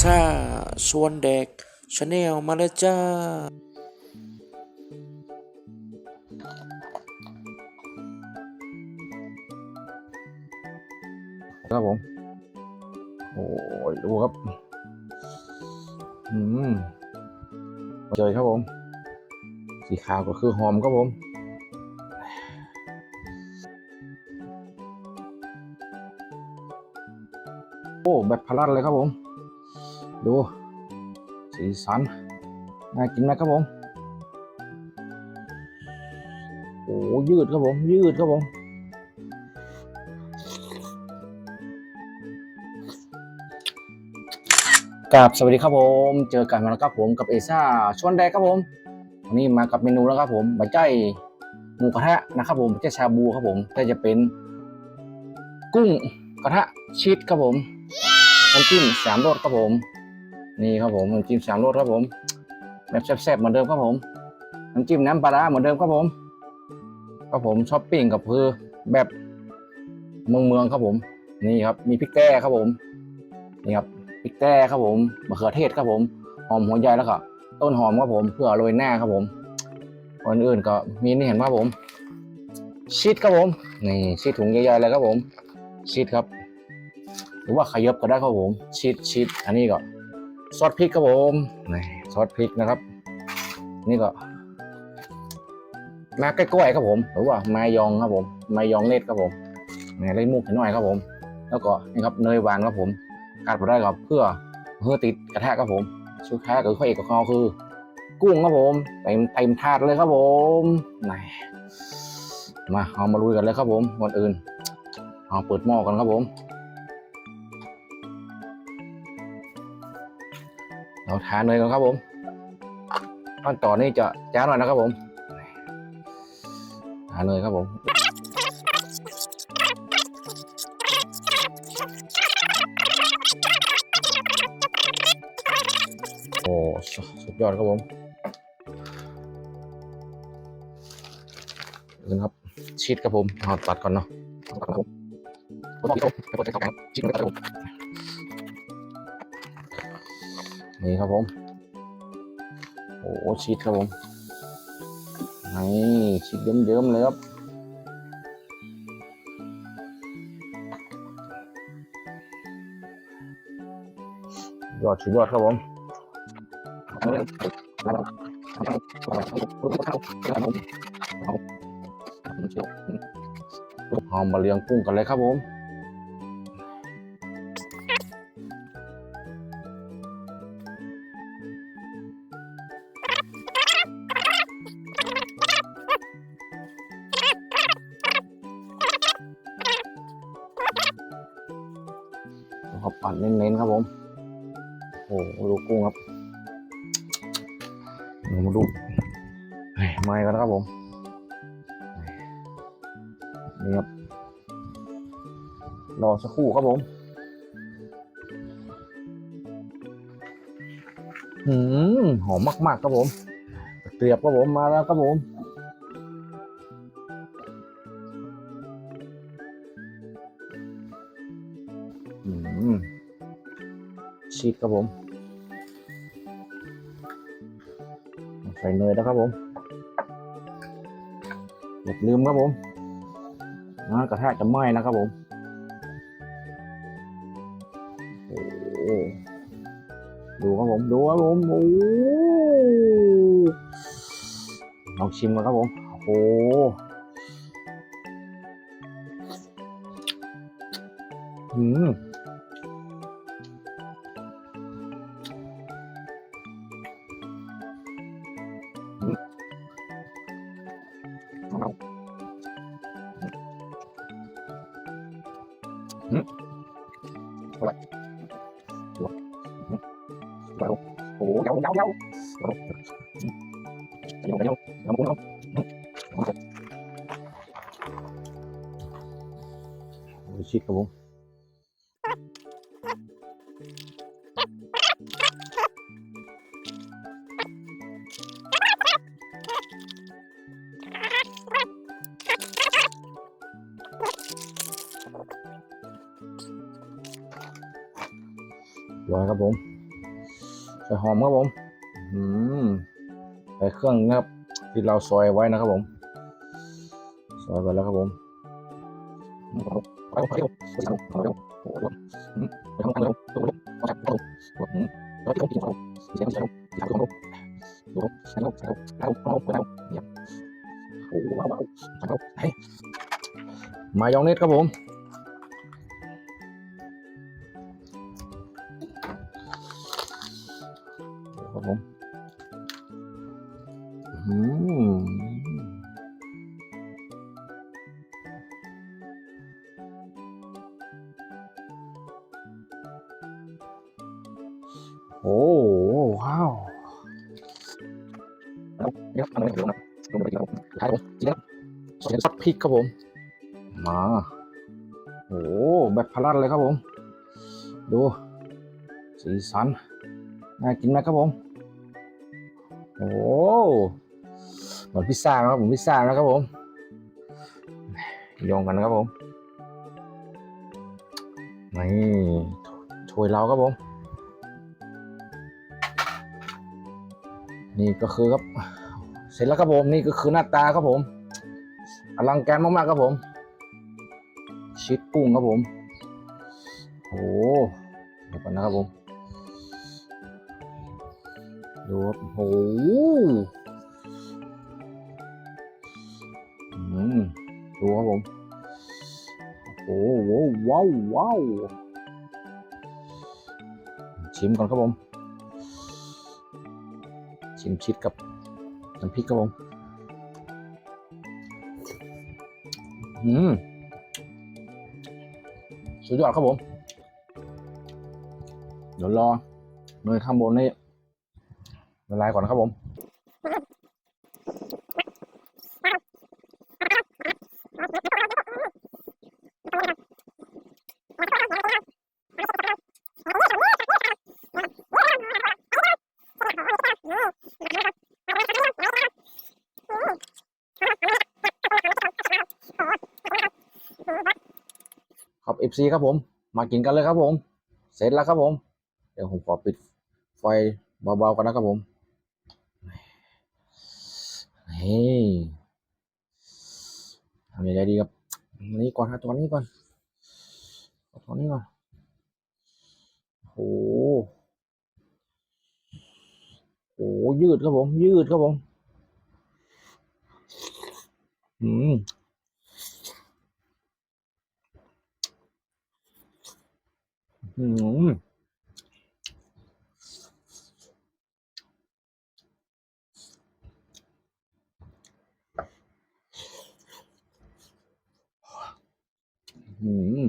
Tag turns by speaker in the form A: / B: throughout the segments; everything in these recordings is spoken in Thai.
A: ซ่าชวนเด็กชาแนลมาแล้วจ้า
B: ครับผม โอ้ยดูครับ อืมเจอครับผม สีขาวก็คือหอมครับผมโอ้แบบพลัดเลยครับผม ดู สีสัน น่ากินไหมครับผม โอ้ยืดครับผม ยืดครับผม กับสวัสดีครับผม เจอกันมาแล้วครับผมกับเอซ่าชวนแดกครับผม วันนี้มากับเมนูแล้วครับผมบะใจหมูกระทะนะครับผมบะใจชาบูครับผมก็จะเป็น กุ้งกระทะชีสครับผมน้ำจิ้มสามรสครับผม นี่ครับผมน้ำจิ้มสามรสครับผม แบบแซ่บๆเหมือนเดิมครับผมน้ำจิ้มน้ำปลาร้าเหมือนเดิมครับผมครับผมช้อปปิ้งกับเพื่อแบบเมืองเมืองครับผม นี่ครับ มีพริกแก้ครับผมนี่ครับพริกแต้ครับผมมะเขือเทศครับผมหอมหัวใหญ่แล้วก็ต้นหอมครับผมเพื่อโรยหน้าครับผมก่อนอื่นก็มีนี่เห็นไหมครับผม ชีสครับผมนี่ชีสถุงใหญ่ๆเลยครับผมชีสครับ หรือว่าขยับก็ได้ครับผมชีสชีสอันนี้ก็ ซอสพริกครับผมนี่ซอสพริกนะครับ นี่ก็มาใกล้ๆครับผม หรือว่ามายองครับผม มายองเนตครับผมนี่ไล่มุกหน่อยครับผม แล้วก็นี่ครับเนยหวานครับผมขาดไปได้ครับเพื่อเพื่อติดกระทะครับผม สุดท้ายก็ข้อเอกของเขาคือ กุ้งครับผมเต็มเต็มถาดเลยครับผมนี่มาเอามาลุยกันเลยครับผมก่อนอื่นเอาเปิดหม้อกันครับผม เราทานเลยกันครับผมขั้นตอนนี้จะจ้าหน่อยนะครับผมทานเลยครับผมโอ้สุสุดยอดครับผมนี่ครับชีสครับผมเอาตัดก่อนเนาะตัดก่อนครับผมตัดก่อนครับผมตัดก่อนชีสครับผม นี่ครับผม โอ้ชีสครับผมนี่ชีสเยิ้มๆเลยครับยอดสุดยอดครับผมหอมมาเลี้ยงกุ้งกันเลยครับผม คู่ครับผมหืมหอมมาก ๆ ครับผมเกลียบครับผมมาแล้วครับผมอืมชีสครับผม ใส่เนยนะครับผมอย่าลืมครับผมนะกระทะจะไหม้นะครับผม ดูครับผมดูครับผมโอ้ลองชิมกันครับผมโอ้หอืม โอ้โหเยาเยาเยาเย ใส่หอมครับผม อืมใส่เครื่องนะครับที่เราซอยไว้นะครับผม ซอยไปแล้วครับผมมายองเนสครับผม โอ้ว้าวเดี๋ยวเดี๋ยวนะลงไปครับผมครับผมจริงครับซอสพริกครับผม มาโอ้แบบพลัดเลยครับผม ดู สีสัน น่ากินไหมครับผม โอ้เหมือนพิซซ่านะครับผมพิซซ่านะครับผมโยงกันนะครับผม นี่ถ้วยเราครับผม นี่ก็คือครับ เสร็จแล้วครับผมนี่ก็คือหน้าตาครับผมอลังการมากๆครับผม ชิดกุ้งครับผมโอ้เดี๋ยวก่อนนะครับผมดูครับโอ้โหอืมดูครับผมโอ้โหว้าวว้าวชิมก่อนครับผม ชิมชิดกับน้ำพริกครับผมอืมสุดยอดครับผม เดี๋ยวรอเนยข้างบนนี่ละลายก่อนนะครับผม FC ครับผม มากินกันเลยครับผม เสร็จแล้วครับผม เดี๋ยวผมขอปิดไฟเบาๆกันนะครับผมนี่ทำยังไงดีครับอันนี้ก่อนครับตอนนี้ก่อนตอนนี้ก่อนโอ้โหโอ้โหยืดครับผม ยืดครับผม อืม อืมอืม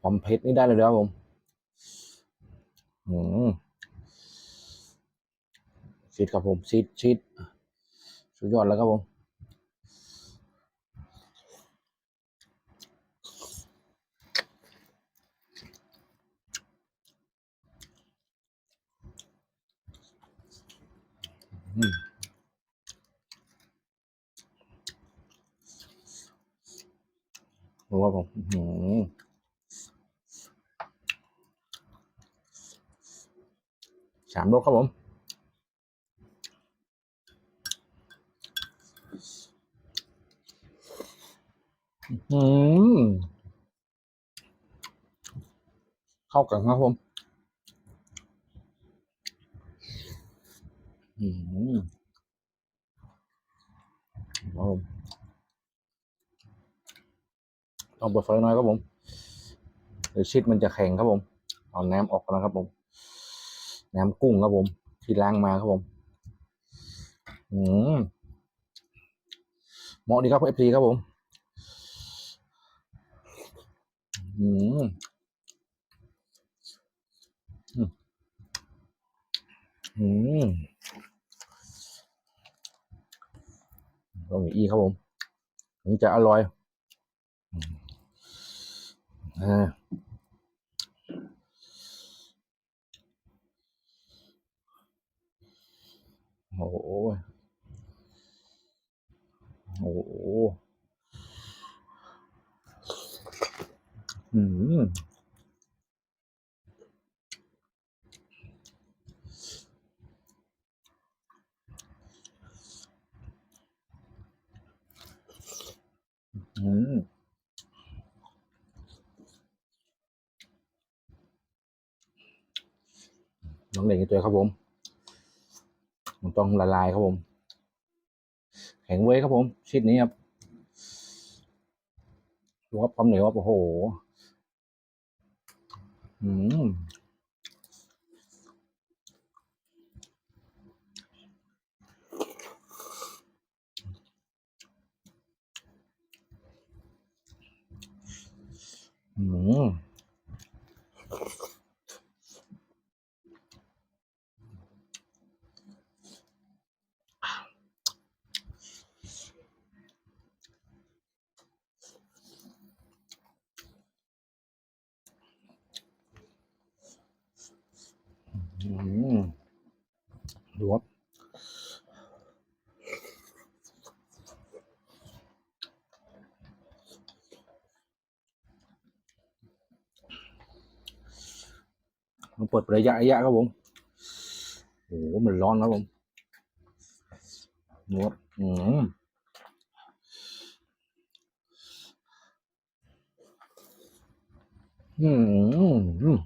B: ความเผ็ดนี่ได้เลยนะครับผม อืมชีดครับผมชีดชีดสุดยอดแล้วครับผม รู้ว่าผมสามรสครับผมอืมเข้ากันครับผม อืมครับผม ต้องเปิดไฟน้อยครับผมเดี๋ยวชิดมันจะแข็งครับผมเอาน้ำออกก่อนนะครับผม น้ำกุ้งครับผม ที่ล้างมาครับผมอืมเหมาะดีครับเอฟซีครับผมอืมอืมอืมก็มีอีครับผมถึงจะอร่อย อืมอ่าโอ้โหโอ้โหอืม อืม น้องเด็กอีกตัวครับผม มันต้องละลายครับผม แข็งเว้ยครับผม ชิดนี้ครับดูครับความเหนียวครับโอ้โหอืมอืม อืมดูครับมัน เปิดระยะระยะครับผมโอ้โหมันร้อนครับผมดูครับอืมอืม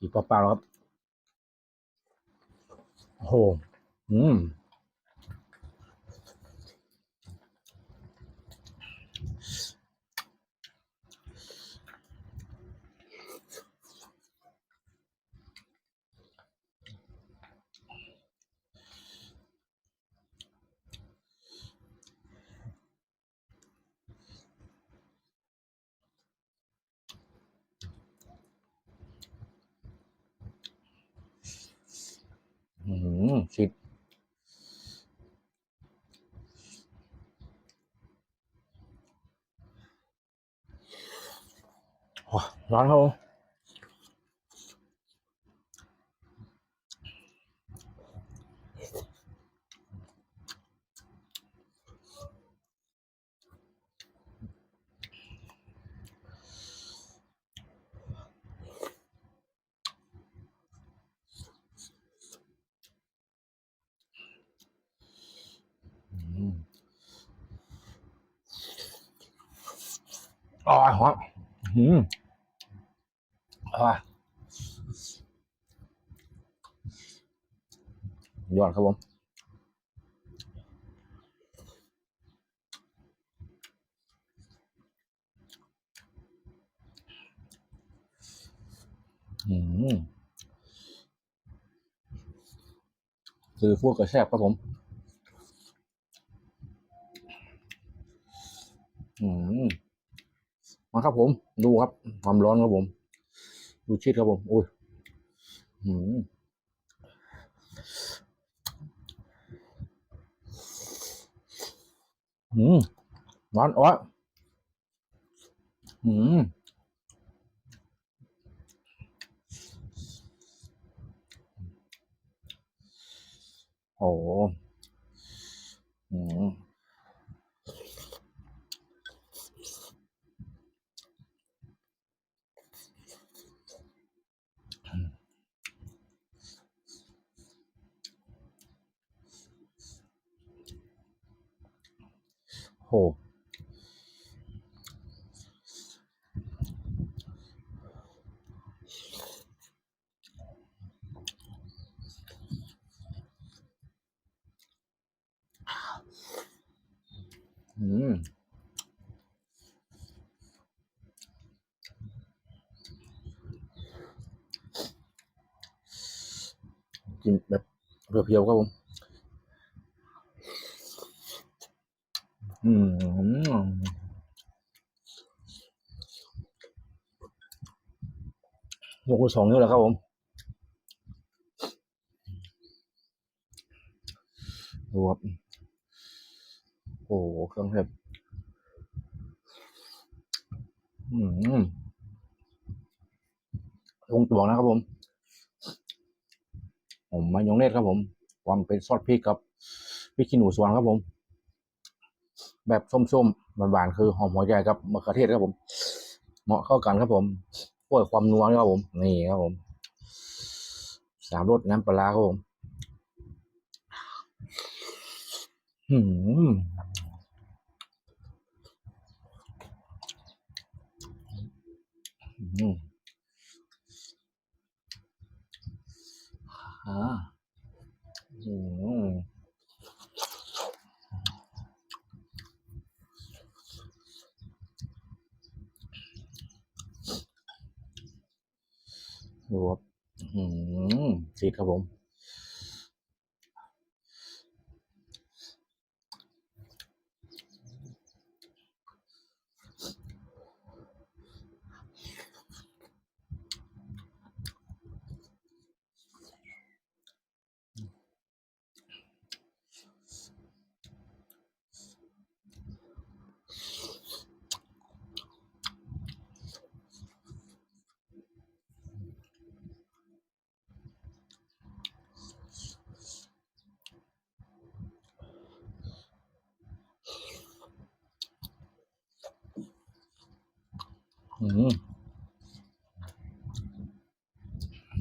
B: อีกเปล่าๆครับโอ้โหอืม อืมชิด โอ้ยร้อน ยอดครับผมอืมคือพวกกระแซบครับผม อืม มาครับผม ดูครับ ความร้อนครับผม ดูชิดครับผมอุ้ยอืมอืมร้อนอ๋ออืมโอ้โหอืม โห อืมกินแบบเพียวๆครับผม อืมยกมือสองนิ้วแล้วครับผมดูครับโอ้โหเครื่องเทศอืมลงตัวนะครับผม ผมมายองเนสครับผม ความเป็นซอสพริกกับพริกขี้หนูสวนครับผม แบบส้มๆหวานๆคือหอมหัวใหญ่กับมะเขือเทศครับผม เหมาะเข้ากันครับผมเพื่อความนัวครับผม นี่ครับผมสามรสน้ำปลาร้าครับผมอืมอืมอ่าอืม ดูครับอืมติดครับผม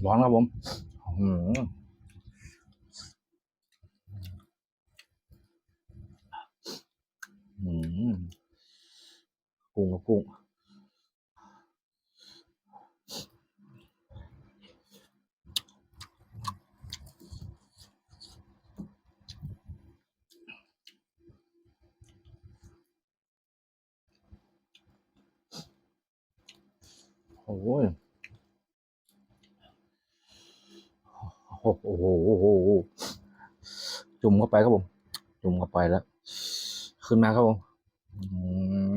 B: ร้อนครับผมอืมอืมกุ้งกับกุ้ง โอ้ยโอ้โหโอ้โหจุ่มเข้าไปครับผม จุ่มเข้าไปแล้ว ขึ้นมาครับผมอืม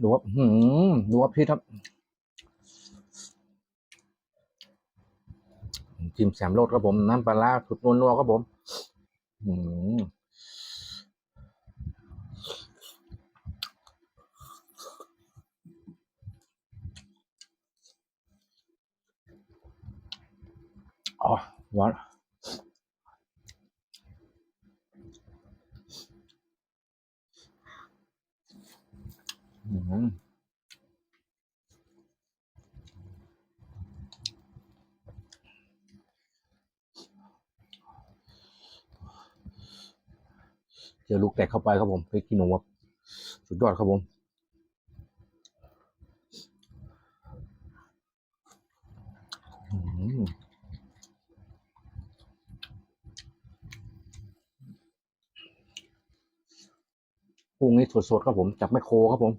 B: ดูว่าหืมดูว่าพี่ครับจิ้มแสมรสครับผม น้ำปลาร้าสุดนัวๆครับผมหืมอ๋อหวาน เจอลูกแตกเข้าไปครับผมพริกขี้หนูครับสุดยอดครับผมอืมกุ้งนี่สดๆครับผมจากแมคโครครับผม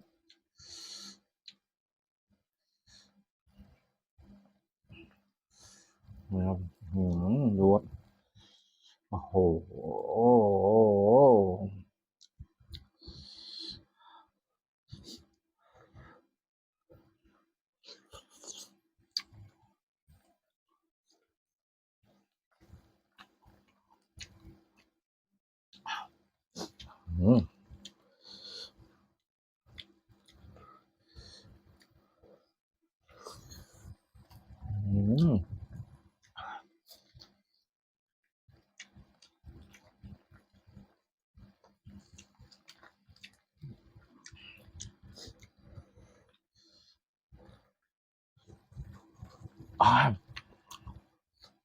B: นะครับอืมดูครับโอ้โหอืมอืม อ่า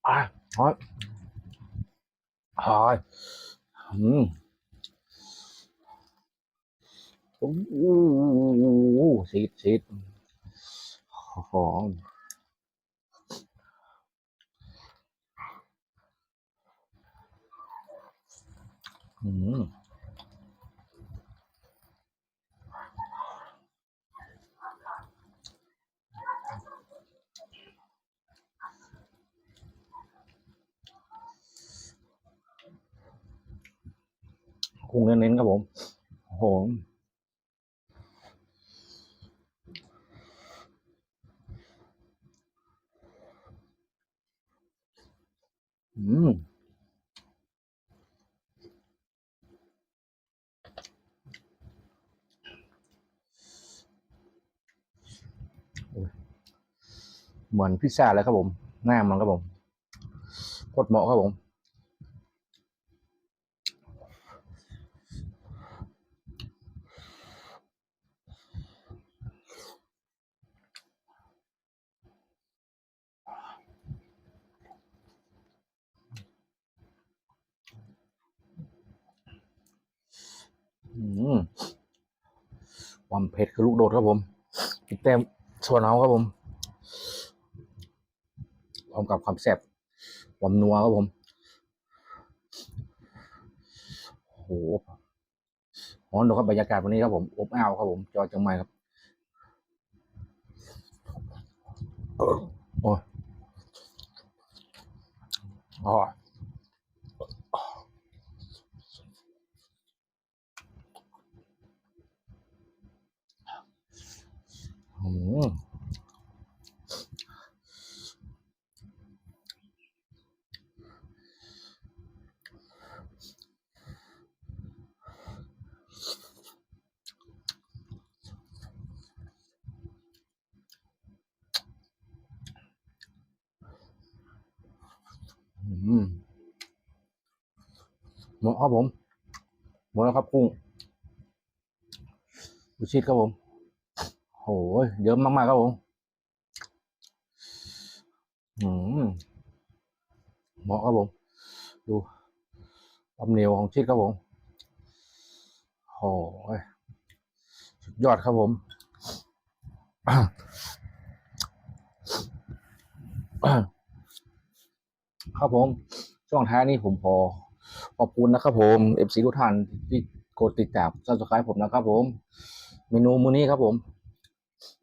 B: อ่าฮอตฮอตอืมโอ้โหสีดสีดหอมอืม กุ้งเน้นๆครับผมโอ้โหอืมเหมือนพิซซ่าเลยครับผม หน้ามันครับผมโคตรเหมาะครับผม อืม ความเผ็ดคือลูกโดดครับผมอีกแต้มชวนเอาครับผมพร้อมกับความแซ่บความนัวครับผมโหฮ้อนดูครับบรรยากาศวันนี้ครับผมอบอ้าวครับผมจอจังไม่ครับโอ้ยอ๋อ อืมอืม หมดครับผมหมดแล้วครับกุ้งดูชีสครับผม โหยเยอะมากๆครับผมอืมเหมาะครับผม ดูความเหนียวของชีสครับผมโอ้ยสุดยอดครับผมครับผม ช่วงท้ายนี้ผมพอขอบคุณนะครับผมเอฟซีทุกท่านที่กดติดตามซับสไครต์ผมนะครับผม เมนูมื้อนี้ครับผม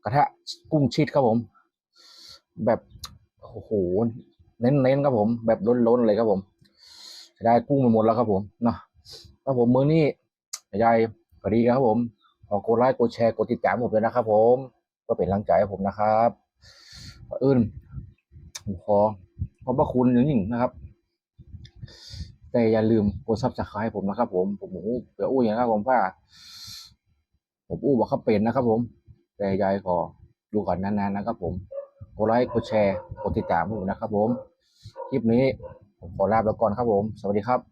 B: กระทะกุ้งชีสครับผม แบบโอ้โหเน้นๆครับผม แบบล้นๆเลยครับผมได้กุ้งไปหมดแล้วครับผมเนาะครับผมมื้อนี้ยายก็ดีครับผมขอกดไลค์กดแชร์กดติดตามผมเลยนะครับ ผมก็เป็นกำลังใจให้ผมนะครับอนอื่นผมขอขอบพระคุณอย่างยิ่งนะครับ แต่อย่าลืมกดซับสไครต์ผมนะครับ ผมผมอู้เดี๋ยวอู้อย่างนะครับผมว่าผมอู้บอกเขาเป็นนะครับผม แต่ยายขอดูก่อนนานๆนะครับผมกดไลค์กดแชร์กดติดตามผมนะครับผม คลิปนี้ผมขอลาไปก่อนครับผม สวัสดีครับ